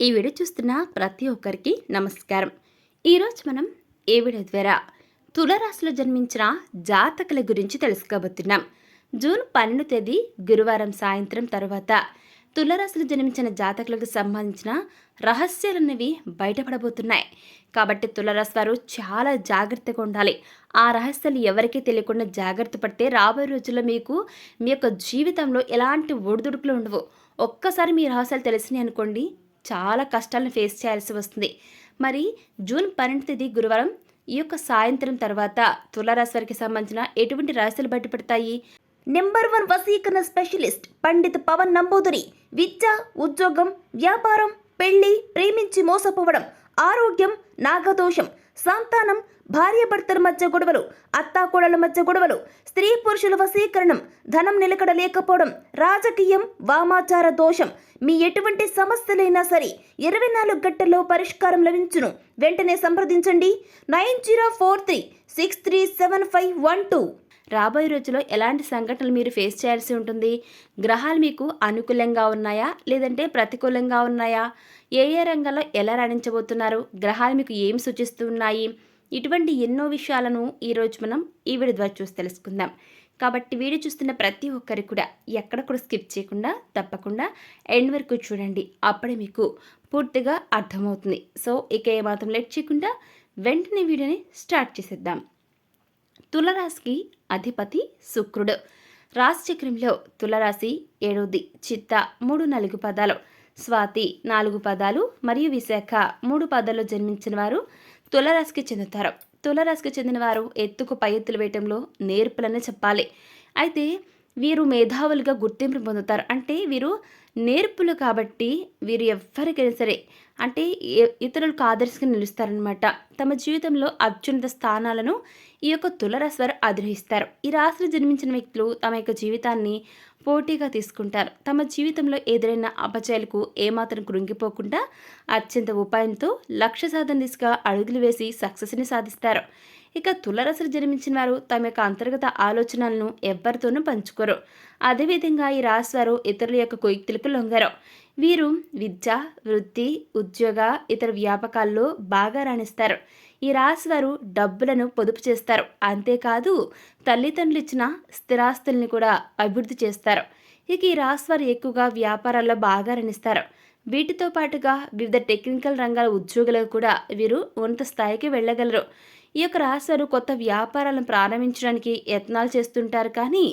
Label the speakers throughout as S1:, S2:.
S1: ఈ వీడియో చూస్తున్న ప్రతి ఒక్కరికి నమస్కారం. ఈరోజు మనం ఈ వీడియో ద్వారా తులరాశిలో జన్మించిన జాతకుల గురించి తెలుసుకోబోతున్నాం. జూన్ పన్నెండు తేదీ గురువారం సాయంత్రం తర్వాత తులరాశిలో జన్మించిన జాతకులకు సంబంధించిన రహస్యాలన్నవి బయటపడబోతున్నాయి. కాబట్టి తులరాశి వారు చాలా జాగ్రత్తగా ఉండాలి. ఆ రహస్యాలు ఎవరికీ తెలియకుండా జాగ్రత్త పడితే రాబోయే రోజుల్లో మీకు మీ యొక్క జీవితంలో ఎలాంటి ఒడిదుడుకులు ఉండవు. ఒక్కసారి మీ రహస్యాలు తెలిసినాయి అనుకోండి చాలా కష్టాలను ఫేస్ చేయాల్సి వస్తుంది. మరి జూన్ పన్నెండు తేదీ గురువారం ఈ యొక్క సాయంత్రం తర్వాత తులారాశి వారికి సంబంధించిన ఎటువంటి రాశులు బయటపడతాయి? నెంబర్ వన్ వసీకరణ స్పెషలిస్ట్ పండిత్ పవన్ నంబూదరి విద్య ఉద్యోగం వ్యాపారం పెళ్ళి ప్రేమించి మోసపోవడం ఆరోగ్యం నాగదోషం సంతానం భార్యాభర్తల మధ్య గొడవలు అత్తాకోడల మధ్య గొడవలు స్త్రీ పురుషుల వశీకరణం ధనం నిలకడ లేకపోవడం రాజకీయం వామాచార దోషం. మీ ఎటువంటి సమస్యలైనా సరే ఇరవై నాలుగు గంటల్లో పరిష్కారం లభించును. వెంటనే సంప్రదించండి. Nine zero four three six three seven five one two. రాబోయే రోజుల్లో ఎలాంటి సంఘటనలు మీరు ఫేస్ చేయాల్సి ఉంటుంది? గ్రహాలు మీకు అనుకూలంగా ఉన్నాయా? లేదంటే ప్రతికూలంగా ఉన్నాయా? ఏ ఏ రంగంలో ఎలా రాణించబోతున్నారు? గ్రహాలు మీకు ఏం సూచిస్తున్నాయి ఇటువంటి ఎన్నో విషయాలను ఈరోజు మనం ఈ వీడియో ద్వారా చూసి తెలుసుకుందాం. కాబట్టి వీడియో చూస్తున్న ప్రతి ఒక్కరు కూడా ఎక్కడ కూడా స్కిప్ చేయకుండా తప్పకుండా ఎండ్ వరకు చూడండి. అప్పుడే మీకు పూర్తిగా అర్థమవుతుంది. సో ఇక ఏమాత్రం లేట్ చేయకుండా వెంటనే వీడియోని స్టార్ట్ చేసేద్దాం. తులరాశికి అధిపతి శుక్రుడు. రాశిచక్రంలో తులరాశి ఏడవది చిత్త మూడు నాలుగు పదాలు స్వాతి నాలుగు పదాలు మరియు విశాఖ మూడు పదాల్లో జన్మించిన వారు తులరాశికి చెందుతారు. తులరాశికి చెందిన వారు ఎత్తుకు పై ఎత్తులు వేయటంలో నేర్పులనే చెప్పాలి. అయితే వీరు మేధావులుగా గుర్తింపు పొందుతారు. అంటే వీరు నేర్పులు కాబట్టి వీరు ఎవ్వరికైనా సరే అంటే ఇతరులకు ఆదర్శంగా నిలుస్తారనమాట తమ జీవితంలో అత్యున్నత స్థానాలను ఈ యొక్క తులరాశి వారు అధిరోహిస్తారు. ఈ రాశిలో జన్మించిన వ్యక్తులు తమ యొక్క జీవితాన్ని పోటీగా తీసుకుంటారు. తమ జీవితంలో ఎదురైన అపచయాలకు ఏమాత్రం కృంగిపోకుండా అత్యంత ఉపాయంతో లక్ష్య సాధన దిశగా అడుగులు వేసి సక్సెస్ని సాధిస్తారు. ఇక తులరాశిలో జన్మించిన వారు తమ యొక్క అంతర్గత ఆలోచనలను ఎవ్వరితోనూ పంచుకోరు. అదేవిధంగా ఈ రాశి వారు ఇతరుల యొక్క కుయుక్తులకు లొంగరు. వీరు విద్య వృత్తి ఉద్యోగ ఇతర వ్యాపకాల్లో బాగా రాణిస్తారు. ఈ రాశి వారు డబ్బులను పొదుపు చేస్తారు. అంతేకాదు తల్లిదండ్రులు ఇచ్చిన స్థిరాస్తుల్ని కూడా అభివృద్ధి చేస్తారు. ఇక ఈ రాశి వారు ఎక్కువగా వ్యాపారాల్లో బాగా రాణిస్తారు. వీటితో పాటుగా వివిధ టెక్నికల్ రంగాల ఉద్యోగులకు కూడా వీరు ఉన్నత స్థాయికి వెళ్ళగలరు. ఈ యొక్క రాశివారు కొత్త వ్యాపారాలను ప్రారంభించడానికి యత్నాలు చేస్తుంటారు. కానీ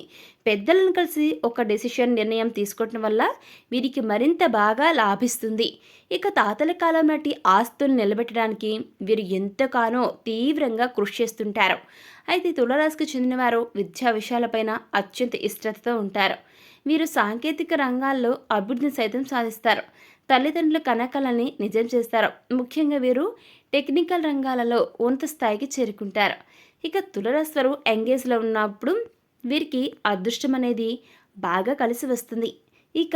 S1: పెద్దలను కలిసి ఒక డెసిషన్ నిర్ణయం తీసుకోవటం వల్ల వీరికి మరింత బాగా లాభిస్తుంది. ఇక తాతల కాలం నాటి ఆస్తులను నిలబెట్టడానికి వీరు ఎంతగానో తీవ్రంగా కృషి చేస్తుంటారు. అయితే తులరాశికి చెందినవారు విద్యా విషయాలపైన అత్యంత ఇష్టతతో ఉంటారు. వీరు సాంకేతిక రంగాల్లో అభివృద్ధిని సైతం సాధిస్తారు. తల్లిదండ్రుల కనకలని నిజం చేస్తారు. ముఖ్యంగా వీరు టెక్నికల్ రంగాలలో ఉన్నత స్థాయికి చేరుకుంటారు. ఇక తులరాశివారు ఎంగేజ్లో ఉన్నప్పుడు వీరికి అదృష్టం అనేది బాగా కలిసి వస్తుంది. ఇక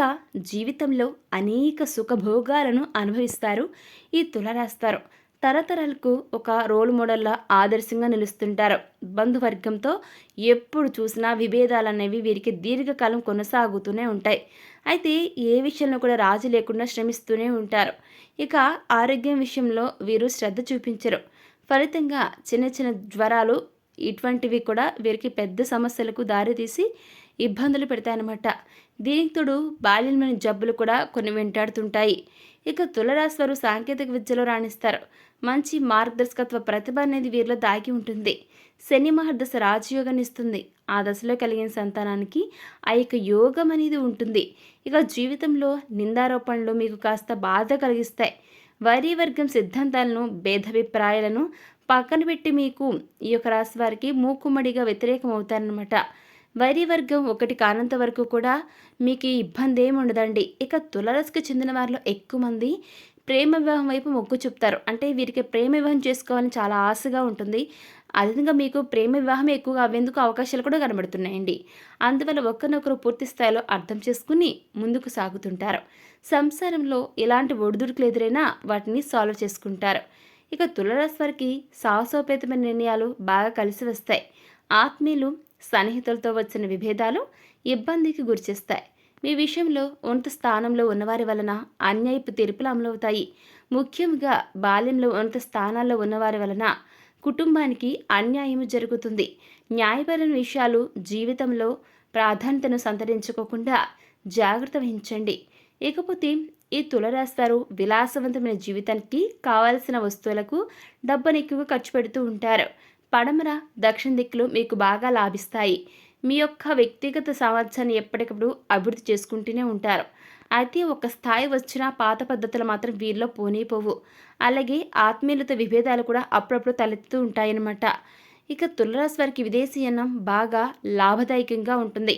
S1: జీవితంలో అనేక సుఖభోగాలను అనుభవిస్తారు ఈ తులరాస్తారు తరతరాలకు ఒక రోల్ మోడల్లా ఆదర్శంగా నిలుస్తుంటారు. బంధువర్గంతో ఎప్పుడు చూసినా విభేదాలు అనేవి వీరికి దీర్ఘకాలం కొనసాగుతూనే ఉంటాయి. అయితే ఏ విషయంలో కూడా రాజు లేకుండా శ్రమిస్తూనే ఉంటారు. ఇక ఆరోగ్యం విషయంలో వీరు శ్రద్ధ చూపించరు. ఫలితంగా చిన్న చిన్న జ్వరాలు ఇటువంటివి కూడా వీరికి పెద్ద సమస్యలకు దారితీసి ఇబ్బందులు పెడతాయన్నమాట. దీనికి తోడు బాల్యంలోని జబ్బులు కూడా కొన్ని వెంటాడుతుంటాయి. ఇక తులరాశి వారు సాంకేతిక విద్యలో రాణిస్తారు. మంచి మార్గదర్శకత్వ ప్రతిభ అనేది వీరిలో దాగి ఉంటుంది. శని మహర్దశ రాజయోగాన్ని ఇస్తుంది. ఆ దశలో కలిగిన సంతానానికి ఆ యొక్క యోగం అనేది ఉంటుంది. ఇక జీవితంలో నిందారోపణలు మీకు కాస్త బాధ కలిగిస్తాయి. వరి వర్గం సిద్ధాంతాలను భేదాభిప్రాయాలను పక్కన పెట్టి మీకు ఈ యొక్క రాశి వారికి మూకుమ్మడిగా వ్యతిరేకం అవుతారనమాట వైరి వర్గం ఒకటి కానంత వరకు కూడా మీకు ఇబ్బంది ఏమి ఉండదండి. ఇక తులరస్కి చెందిన వారిలో ఎక్కువ మంది ప్రేమ వివాహం వైపు మొగ్గు చూపుతారు. అంటే వీరికి ప్రేమ వివాహం చేసుకోవాలని చాలా ఆశగా ఉంటుంది. అదేవిధంగా మీకు ప్రేమ వివాహం ఎక్కువగా అవ్వేందుకు అవకాశాలు కూడా కనబడుతున్నాయండి. అందువల్ల ఒకరినొకరు పూర్తి స్థాయిలో అర్థం చేసుకుని ముందుకు సాగుతుంటారు. సంసారంలో ఎలాంటి ఒడిదుడుకులు ఎదురైనా వాటిని సాల్వ్ చేసుకుంటారు. ఇక తులరాశి వారికి సాహసోపేతమైన నిర్ణయాలు బాగా కలిసి వస్తాయి. ఆత్మీయులు సన్నిహితులతో వచ్చిన విభేదాలు ఇబ్బందికి గురిచేస్తాయి మీ విషయంలో ఉన్నత స్థానంలో ఉన్నవారి వలన అన్యాయపు తీర్పులు అమలవుతాయి. ముఖ్యంగా బాల్యంలో ఉన్నత స్థానాల్లో ఉన్నవారి వలన కుటుంబానికి అన్యాయం జరుగుతుంది. న్యాయపరమైన విషయాలు జీవితంలో ప్రాధాన్యతను సంతరించుకోకుండా జాగ్రత్త వహించండి. ఇకపోతే ఈ తులరాస్తారు విలాసవంతమైన జీవితానికి కావలసిన వస్తువులకు డబ్బును ఎక్కువ ఖర్చు పెడుతూ ఉంటారు. పడమర దక్షిణ దిక్కులు మీకు బాగా లాభిస్తాయి. మీ యొక్క వ్యక్తిగత సామర్థ్యాన్ని ఎప్పటికప్పుడు అభివృద్ధి చేసుకుంటూనే ఉంటారు. అయితే ఒక స్థాయి వచ్చిన పాత పద్ధతులు మాత్రం వీరిలో పోనీపోవు. అలాగే ఆత్మీయులతో విభేదాలు కూడా అప్పుడప్పుడు తలెత్తుతూ ఉంటాయన్నమాట. ఇక తులరాశి వారికి విదేశీయనం బాగా లాభదాయకంగా ఉంటుంది.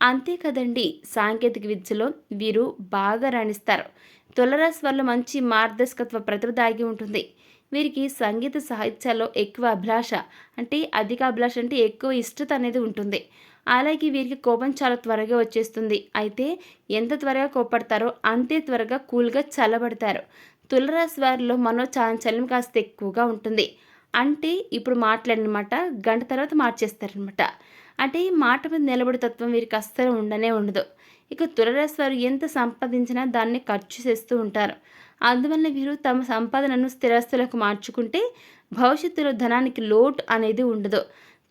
S1: అంతే కదండి సాంకేతిక విద్యలో వీరు బాగా రాణిస్తారు. తులరాశి వాళ్ళు మంచి మార్గదర్శకత్వ ప్రతిభ దాగి ఉంటుంది. వీరికి సంగీత సాహిత్యాల్లో ఎక్కువ అభిలాష అంటే అధిక అభిలాష అంటే ఎక్కువ ఇష్టత అనేది ఉంటుంది. అలాగే వీరికి కోపం చాలా త్వరగా వచ్చేస్తుంది. అయితే ఎంత త్వరగా కోపడతారో అంతే త్వరగా కూల్గా చల్లబడతారు. తులరాశి వారిలో మనో చాంచల్యం కాస్త ఎక్కువగా ఉంటుంది. అంటే ఇప్పుడు మాట్లాడినమాట గంట తర్వాత మార్చేస్తారనమాట అంటే ఈ మాట మీద నిలబడి తత్వం వీరికి అస్సలు ఉండనే ఉండదు. ఇక తులరాశి వారు ఎంత సంపాదించినా దాన్ని ఖర్చు చేస్తూ ఉంటారు. అందువల్ల వీరు తమ సంపాదనను స్థిరాస్తులకు మార్చుకుంటే భవిష్యత్తులో ధనానికి లోటు అనేది ఉండదు.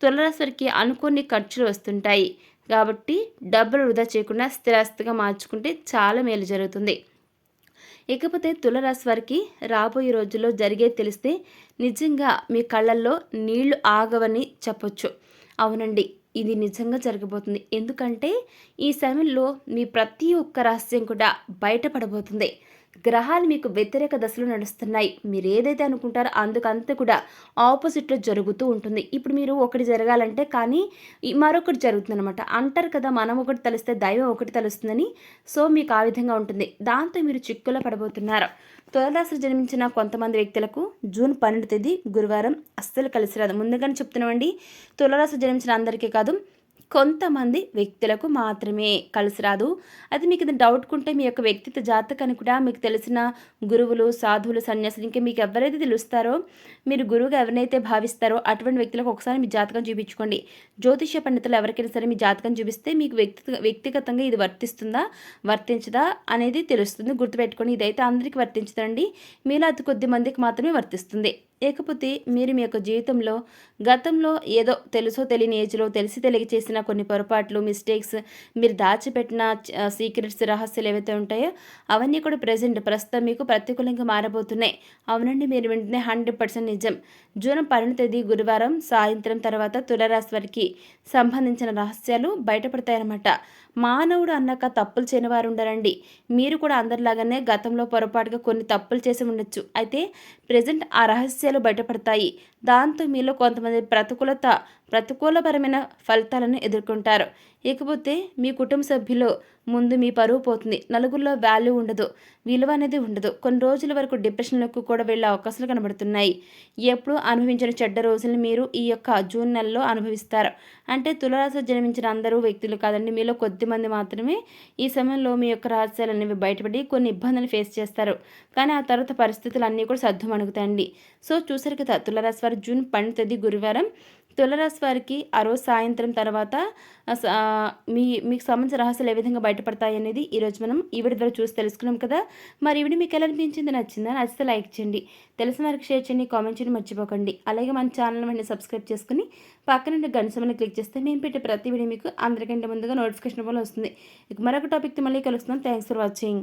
S1: తులరాశి వారికి అనుకోని ఖర్చులు వస్తుంటాయి. కాబట్టి డబ్బులు వృధా చేయకుండా స్థిరాస్తిగా మార్చుకుంటే చాలా మేలు జరుగుతుంది. ఇకపోతే తులరాశి వారికి రాబోయే రోజుల్లో జరిగేది తెలిస్తే నిజంగా మీ కళ్ళల్లో నీళ్ళు ఆగవని చెప్పొచ్చు. అవునండి. ఇది నిజంగా జరగబోతుంది ఎందుకంటే ఈ సమయంలో మీ ప్రతి ఒక్క రహస్యం కూడా బయటపడబోతుంది. గ్రహాలు మీకు వ్యతిరేక దశలు నడుస్తున్నాయి. మీరు ఏదైతే అనుకుంటారో అందుకంతా కూడా ఆపోజిట్లో జరుగుతూ ఉంటుంది. ఇప్పుడు మీరు ఒకటి జరగాలంటే కానీ మరొకటి జరుగుతుంది అనమాట అంటారు కదా మనం ఒకటి తెలిస్తే దైవం ఒకటి తెలుస్తుందని. సో మీకు ఆ విధంగా ఉంటుంది. దాంతో మీరు చిక్కులో పడబోతున్నారు. తులరాశి జన్మించిన కొంతమంది వ్యక్తులకు జూన్ పన్నెండు తేదీ గురువారం అస్సలు కలిసి రాదు. ముందుగానే చెప్తున్నామండి తులరాశి జన్మించిన అందరికీ కాదు కొంతమంది వ్యక్తులకు మాత్రమే కలిసి రాదు. అది మీకు డౌట్ ఉంటే మీ యొక్క వ్యక్తిత్వ జాతకాన్ని కూడా మీకు తెలిసిన గురువులు సాధువులు సన్యాసులు ఇంకా మీకు ఎవరైతే తెలుస్తారో మీరు గురువుగా ఎవరినైతే భావిస్తారో అటువంటి వ్యక్తులకు ఒకసారి మీ జాతకం చూపించుకోండి. జ్యోతిష్య పండితులు ఎవరికైనా సరే మీ జాతకం చూపిస్తే మీకు వ్యక్తి వ్యక్తిగతంగా ఇది వర్తిస్తుందా వర్తించదా అనేది తెలుస్తుంది గుర్తుపెట్టుకోండి. ఇదైతే అందరికీ వర్తించదండి. మీలో అతి కొద్ది మందికి మాత్రమే వర్తిస్తుంది. లేకపోతే మీరు మీ యొక్క జీవితంలో గతంలో ఏదో తెలుసో తెలియని ఏజ్లో తెలిసి తెలియ చేసిన కొన్ని పొరపాట్లు మిస్టేక్స్ మీరు దాచిపెట్టిన సీక్రెట్స్ రహస్యాలు ఏవైతే ఉంటాయో అవన్నీ కూడా ప్రజెంట్ ప్రస్తుతం మీకు ప్రతికూలంగా మారబోతున్నాయి. అవునండి మీరు వెంటనే హండ్రెడ్ పర్సెంట్ నిజం. జూన్ పన్నెండు తేదీ గురువారం సాయంత్రం తర్వాత తులరాశి వారికి సంబంధించిన రహస్యాలు బయటపడతాయన్నమాట. మానవుడు అన్నాక తప్పులు చేయని వారు ఉండరండి మీరు కూడా అందరిలాగానే గతంలో పొరపాటుగా కొన్ని తప్పులు చేసి ఉండొచ్చు. అయితే ప్రజెంట్ ఆ రహస్యాలు బయటపడతాయి. దాంతో మీలో కొంతమంది ప్రతికూలత ప్రతికూలపరమైన ఫలితాలను ఎదుర్కొంటారు. ఇకపోతే మీ కుటుంబ సభ్యులు ముందు మీ పరువు పోతుంది. నలుగురిలో వాల్యూ ఉండదు విలువ అనేది ఉండదు. కొన్ని రోజుల వరకు డిప్రెషన్లకు కూడా వెళ్ళే అవకాశాలు కనబడుతున్నాయి. ఎప్పుడు అనుభవించిన చెడ్డ రోజులను మీరు ఈ యొక్క జూన్ నెలలో అనుభవిస్తారు. అంటే తులరాశి జన్మించిన అందరూ వ్యక్తులు కాదండి. మీలో కొద్ది మంది మాత్రమే ఈ సమయంలో మీ యొక్క రహస్యాలు అనేవి బయటపడి కొన్ని ఇబ్బందులు ఫేస్ చేస్తారు. కానీ ఆ తర్వాత పరిస్థితులు అన్నీ కూడా సర్దుమణుగుతాయండి సో చూసారు కదా తులరాశి వారు జూన్ పన్నెండు తేదీ గురువారం తులరాశి వారికి ఆ రోజు సాయంత్రం తర్వాత మీ మీకు సంబంధించిన రహస్యాలు ఏ విధంగా బయటపడతాయి అనేది ఈరోజు మనం ఈవిడ ద్వారా చూసి తెలుసుకున్నాం కదా. మరి ఈవిడ మీకు ఎలా అనిపించింది? నచ్చిందా? నచ్చితే లైక్ చేయండి. తెలిసిన వారికి షేర్ చేయండి. కామెంట్ చేయండి మర్చిపోకండి. అలాగే మన ఛానల్ వెంటనే సబ్స్క్రైబ్ చేసుకుని పక్కన గంట క్లిక్ చేస్తే మేము పెట్టే ప్రతి వీడియో మీకు అందరికంటే ముందుగా నోటిఫికేషన్ వల్ల వస్తుంది. మరొక టాపిక్తో మళ్ళీ కలుస్తున్నాం. Thanks for watching.